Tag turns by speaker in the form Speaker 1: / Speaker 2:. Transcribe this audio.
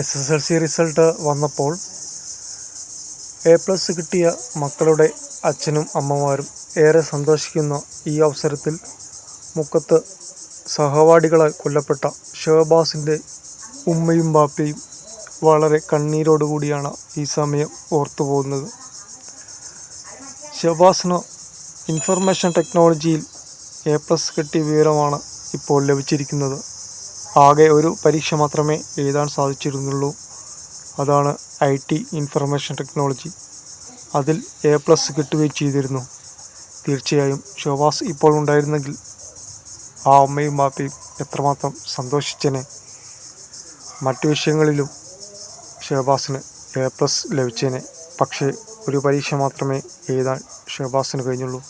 Speaker 1: S S L C result വന്നപ്പോൾ A plus കിട്ടിയ മക്കളുടെ അച്ഛനും അമ്മമാരും ഏറെ സന്തോഷിക്കുന്ന ഈ അവസരത്തിൽ മുക്കത്ത് സഹപാഠികളെ കൊല്ലപ്പെട്ട ഷഹബാസിന്റെ ഉമ്മയും ബാപ്പയും വളരെ കണ്ണീരോടുകൂടിയാണ് ഈ സമയം ഓർത്തു പോകുന്നത്. ഇൻഫർമേഷൻ ടെക്നോളജിയിൽ എ പ്ലസ് കിട്ടിയ വിവരമാണ് ഇപ്പോൾ ലഭിച്ചിരിക്കുന്നത്. ആകെ ഒരു പരീക്ഷ മാത്രമേ എഴുതാൻ സാധിച്ചിരുന്നുള്ളൂ. അതാണ് ഐ ടി ഇൻഫർമേഷൻ ടെക്നോളജി. അതിൽ എ പ്ലസ് കിട്ടുകയും ചെയ്തിരുന്നു. തീർച്ചയായും ശോഭാസ് ഇപ്പോൾ ഉണ്ടായിരുന്നെങ്കിൽ ആ അമ്മയും ബാപ്പയും എത്രമാത്രം സന്തോഷിച്ചനെ. മറ്റു വിഷയങ്ങളിലും ഷഹബാസിന് എ പ്ലസ് ലഭിച്ചേനെ. പക്ഷേ ഒരു പരീക്ഷ മാത്രമേ എഴുതാൻ ഷഹബാസിന് കഴിഞ്ഞുള്ളൂ.